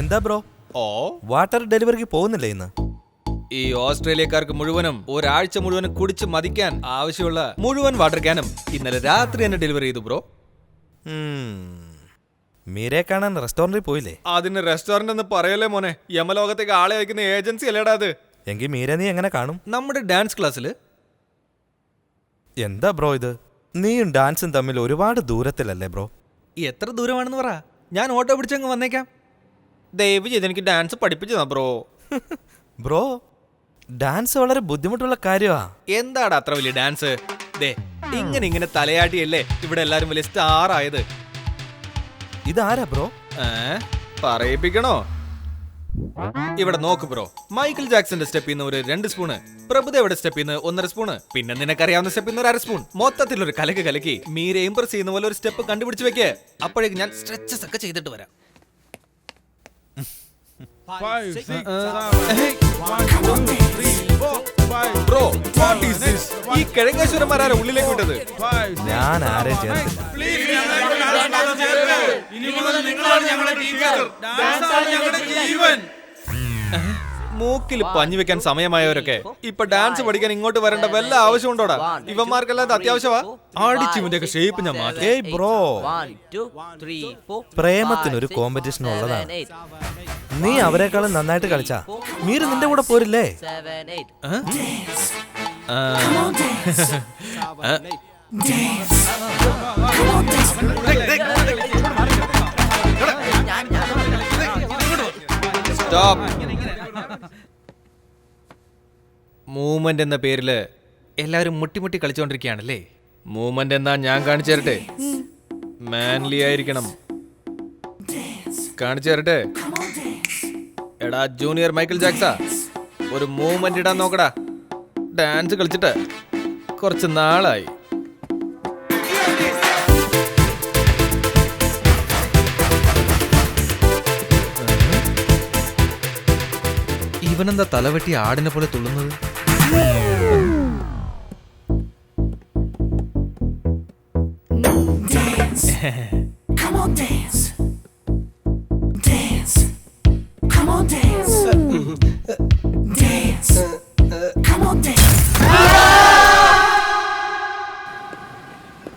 എന്താ ബ്രോ? ഓ. വാട്ടർ ഡെലിവറിക്ക് പോകുന്നില്ലേ ഇന്ന്? ഈ ഓസ്ട്രേലിയക്കാർക്ക് മുഴുവനും ഒരാഴ്ച മുഴുവനും കുടിച്ച് മതിക്കാൻ ആവശ്യമുള്ള മുഴുവൻ വാട്ടർ ക്യാനും ഇന്നലെ രാത്രി തന്നെ ഡെലിവറി ചെയ്തു ബ്രോ. മീരെ കാണാൻ റെസ്റ്റോറന്റിൽ പോയില്ലേ? അതിന് റെസ്റ്റോറന്റ് എന്ന് പറയല്ലേ മോനെ? യമലോകത്തേക്ക് ആളെ അയക്കുന്ന ഏജൻസി അല്ലേടാ അത്? എങ്കിൽ മീര നീ എങ്ങനെ കാണും? നമ്മുടെ ഡാൻസ് ക്ലാസ്സിൽ എന്താ ബ്രോ ഇത്? നീയും ഡാൻസും തമ്മിൽ ഒരുപാട് ദൂരത്തിലല്ലേ ബ്രോ? എത്ര ദൂരമാണെന്ന് പറ. ഞാൻ ഓട്ടോ പിടിച്ചങ്ങ് വന്നേക്കാം. ദയവ് ചെയ്ത് എനിക്ക് ഡാൻസ് പഠിപ്പിച്ചതാ ബ്രോ. ബ്രോ ഡാൻസ് വളരെ ബുദ്ധിമുട്ടുള്ള കാര്യമാ എന്താടാ അത്ര വലിയ ഡാൻസ്? ദേ ഇങ്ങനെ ഇങ്ങനെ തലയാട്ടിയല്ലേ ഇവിടെ എല്ലാരും വലിയ സ്റ്റാർ ആയത്. ഇതാരാ ബ്രോ? ഏ? പറയിപ്പിക്കണോ? ഇവിടെ നോക്ക് ബ്രോ. മൈക്കിൾ ജാക്സന്റെ സ്റ്റെപ്പിൽ നിന്ന് ഒരു രണ്ട് സ്പൂണ് പ്രഭുദേവയുടെ സ്റ്റെപ്പിൽ നിന്ന് ഒന്നര സ്പൂണ് പിന്നെ നിനക്കറിയാവുന്ന സ്റ്റെപ്പിൽ നിന്ന് ഒരു അര സ്പൂൺ. മൊത്തത്തിൽ ഒരു കലക്ക് കലക്കി മീരെ ഇംപ്രസ് ചെയ്യുന്ന പോലെ ഒരു സ്റ്റെപ്പ് കണ്ടുപിടിച്ച് വെക്കേ. അപ്പോഴേക്ക് ഞാൻ സ്ട്രെച്ചസ് ഒക്കെ ചെയ്തിട്ട് വരാം. Five, six, bro what is this ഈ കിഴങ്ങേശ്വരന്മാരാരെ ഉള്ളിലേക്ക് വിട്ടത്? Five, ഞാൻ ആരെയും ചേർത്തില്ല മൂക്കിൽ പഞ്ഞു വെക്കാൻ സമയമായവരൊക്കെ. ഇപ്പൊ ഡാൻസ് പഠിക്കാൻ ഇങ്ങോട്ട് വരേണ്ട വല്ല ആവശ്യമുണ്ടോടാ ഉണ്ടോടാ? ഇത് അത്യാവശ്യമാ? ആടിച്ചു ഷേപ്പ് ഞാൻ മാറ്റി. ഏയ് bro. One, two, three, four, പ്രേമത്തിനൊരു five, കോമ്പറ്റീഷൻ ഉള്ളതാണ്. eight. നീ അവരെക്കാളും നന്നായിട്ട് കളിച്ചാ. മീര നിന്റെ കൂടെ പോരില്ലേ? മൂവ്മെന്റ് എന്ന പേരിൽ എല്ലാവരും മുട്ടിമുട്ടി കളിച്ചോണ്ടിരിക്കുകയാണല്ലേ? മൂവ്മെന്റ് എന്നാ ഞാൻ കാണിച്ചു തരട്ടെ? മാൻലി ആയിരിക്കണം. കാണിച്ചു തരട്ടെ? എടാ ജൂനിയർ മൈക്കിൾ ജാക്സാ ഒരു മൂവ്മെന്റ് ഇടാൻ നോക്കടാ. ഡാൻസ് കളിച്ചിട്ട് കുറച്ച് നാളായി. ഇവനെന്താ തലവെട്ടി ആടിനെ പോലെ തുള്ളുന്നത്?